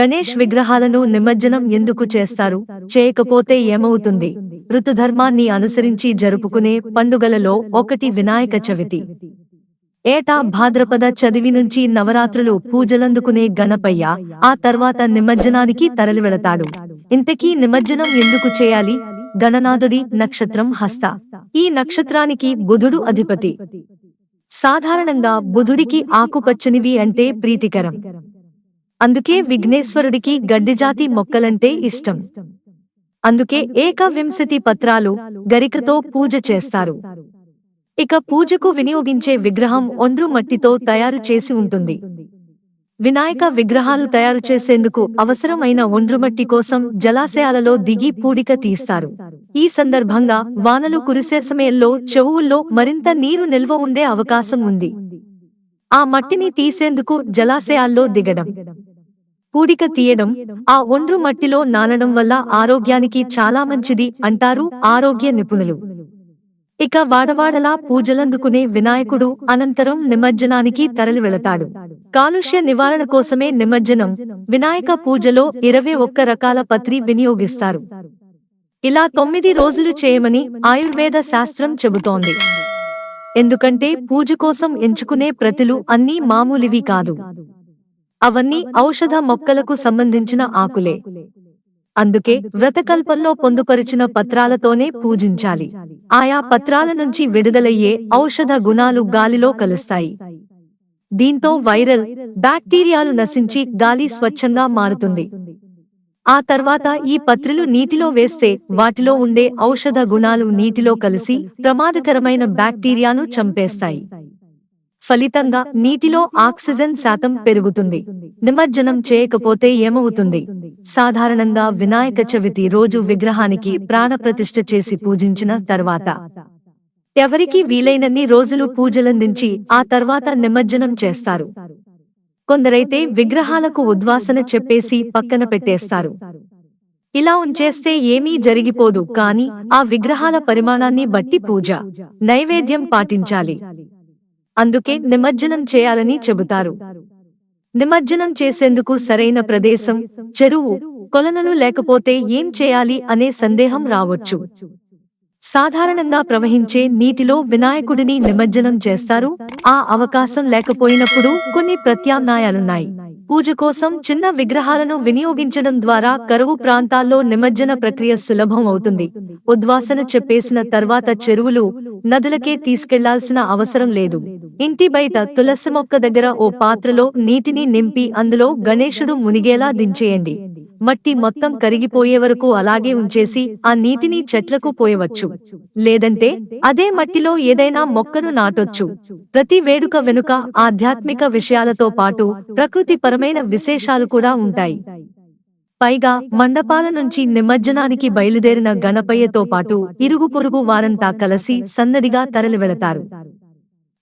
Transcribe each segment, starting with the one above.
గణేష్ విగ్రహాలను నిమజ్జనం ఎందుకు చేస్తారు? చేయకపోతే ఏమవుతుంది? ఋతుధర్మాన్ని అనుసరించి జరుపుకునే పండుగలలో ఒకటి వినాయక చవితి. ఏటా భాద్రపద చదివి నుంచి నవరాత్రులు పూజలందుకునే గణపయ్య ఆ తర్వాత నిమజ్జనానికి తరలివెళతాడు. ఇంతకీ నిమజ్జనం ఎందుకు చేయాలి? గణనాథుడి నక్షత్రం హస్త. ఈ నక్షత్రానికి బుధుడు అధిపతి. సాధారణంగా బుధుడికి ఆకుపచ్చనివి అంటే ప్రీతికరం. అందుకే విఘ్నేశ్వరుడికి గడ్డిజాతి మొక్కలంటే ఇష్టం. అందుకే ఏకవింశతి పత్రాలు గరికతో పూజ చేస్తారు. ఇక పూజకు వినియోగించే విగ్రహం ఒండ్రు మట్టితో తయారు చేసి ఉంటుంది. వినాయక విగ్రహాలు తయారు చేసేందుకు అవసరమైన ఒండ్రుమట్టి కోసం జలాశయాలలో దిగి పూడిక తీస్తారు. ఈ సందర్భంగా వానలు కురిసే సమయంలో చెవుల్లో మరింత నీరు నిల్వ ఉండే అవకాశం ఉంది. ఆ మట్టిని తీసేందుకు జలాశయాల్లో దిగడం. పూడిక తీయడం ఆ ఒండ్రు మట్టిలో నానడం వల్ల ఆరోగ్యానికి చాలా మంచిది అంటారు ఆరోగ్య నిపుణులు. ఇక వాడవాడలా పూజలందుకునే వినాయకుడు అనంతరం నిమజ్జనానికి తరలి వెళతాడు కాలుష్య నివారణ కోసమే నిమజ్జనం వినాయక పూజలో ఇరవై ఒక్క రకాల పత్రి వినియోగిస్తారు. ఇలా తొమ్మిది రోజులు చేయమని ఆయుర్వేద శాస్త్రం చెబుతోంది. ఎందుకంటే పూజ కోసం ఎంచుకునే ప్రతులు అన్నీ మామూలివి కాదు. అవన్నీ ఔషధ మొక్కలకు సంబంధించిన ఆకులే. అందుకే వ్రతకల్పంలో పొందుపరిచిన పత్రాలతోనే పూజించాలి. ఆయా పత్రాల నుంచి విడుదలయ్యే ఔషధ గుణాలు గాలిలో కలుస్తాయి. దీంతో వైరల్ బ్యాక్టీరియాలు నశించి గాలి స్వచ్ఛంగా మారుతుంది. ఆ తర్వాత ఈ పత్రులు నీటిలో వేస్తే వాటిలో ఉండే ఔషధ గుణాలు నీటిలో కలిసి ప్రమాదకరమైన బ్యాక్టీరియాను చంపేస్తాయి. ఫలితంగా నీటిలో ఆక్సిజన్ శాతం పెరుగుతుంది. నిమజ్జనం చేయకపోతే ఏమవుతుంది? సాధారణంగా వినాయక చవితి రోజు విగ్రహానికి ప్రాణప్రతిష్ఠ చేసి పూజించిన తర్వాత. ఎవరికి వీలైనన్ని రోజులు పూజలందించి ఆ తర్వాత నిమజ్జనం చేస్తారు. కొందరైతే విగ్రహాలకు ఉద్వాసన చెప్పేసి పక్కన పెట్టేస్తారు. ఇలా ఉంచేస్తే ఏమీ జరిగిపోదు కాని ఆ విగ్రహాల పరిమాణాన్ని బట్టి పూజ నైవేద్యం పాటించాలి. అందుకే నిమజ్జనం చేయాలని చెబుతారు. నిమజ్జనం చేసేందుకు సరైన ప్రదేశం చెరువు కొలనలు లేకపోతే ఏం చేయాలి అనే సందేహం రావచ్చు. సాధారణంగా ప్రవహించే నీటిలో వినాయకుడిని నిమజ్జనం చేస్తారు. ఆ అవకాశం లేకపోయినప్పుడు కొన్ని ప్రత్యామ్నాయాలున్నాయి. పూజ కోసం చిన్న విగ్రహాలను వినియోగించడం ద్వారా కరువు ప్రాంతాల్లో నిమజ్జన ప్రక్రియ సులభం అవుతుంది. ఉద్వాసన చెప్పేసిన తర్వాత చెరువులు నదులకే తీసుకెళ్ళాల్సిన అవసరం లేదు. ఇంటి బయట తులసి మొక్క దగ్గర ఓ పాత్రలో నీటిని నింపి అందులో గణేశుడు మునిగేలా దించేయండి. మట్టి మొత్తం కరిగిపోయే వరకు అలాగే ఉంచేసి ఆ నీటిని చెట్లకు పోయవచ్చు. లేదంటే అదే మట్టిలో ఏదైనా మొక్కను నాటొచ్చు. ప్రతి వేడుక వెనుక ఆధ్యాత్మిక విషయాలతో పాటు ప్రకృతిపరమైన విశేషాలు కూడా ఉంటాయి. పైగా మండపాల నుంచి నిమజ్జనానికి బయలుదేరిన గణపయ్యతో పాటు ఇరుగు పొరుగు వారంతా కలిసి సందడిగా తరలి వెళతారు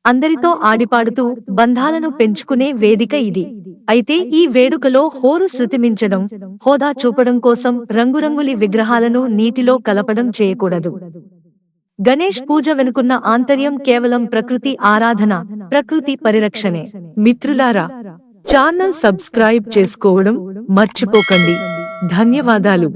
అందరితో ఆడిపాడుతూ బంధాలను పెంచుకునే వేదిక ఇది. అయితే ఈ వేడుకలో హోరు శృతిమించడం హోదా చూపడం కోసం రంగురంగులి విగ్రహాలను నీటిలో కలపడం చేయకూడదు. గణేష్ పూజ వెనుకున్న ఆంతర్యం కేవలం ప్రకృతి ఆరాధన ప్రకృతి పరిరక్షణే. మిత్రులారా ఛానల్ సబ్స్క్రైబ్ చేసుకోవడం మర్చిపోకండి. ధన్యవాదాలు.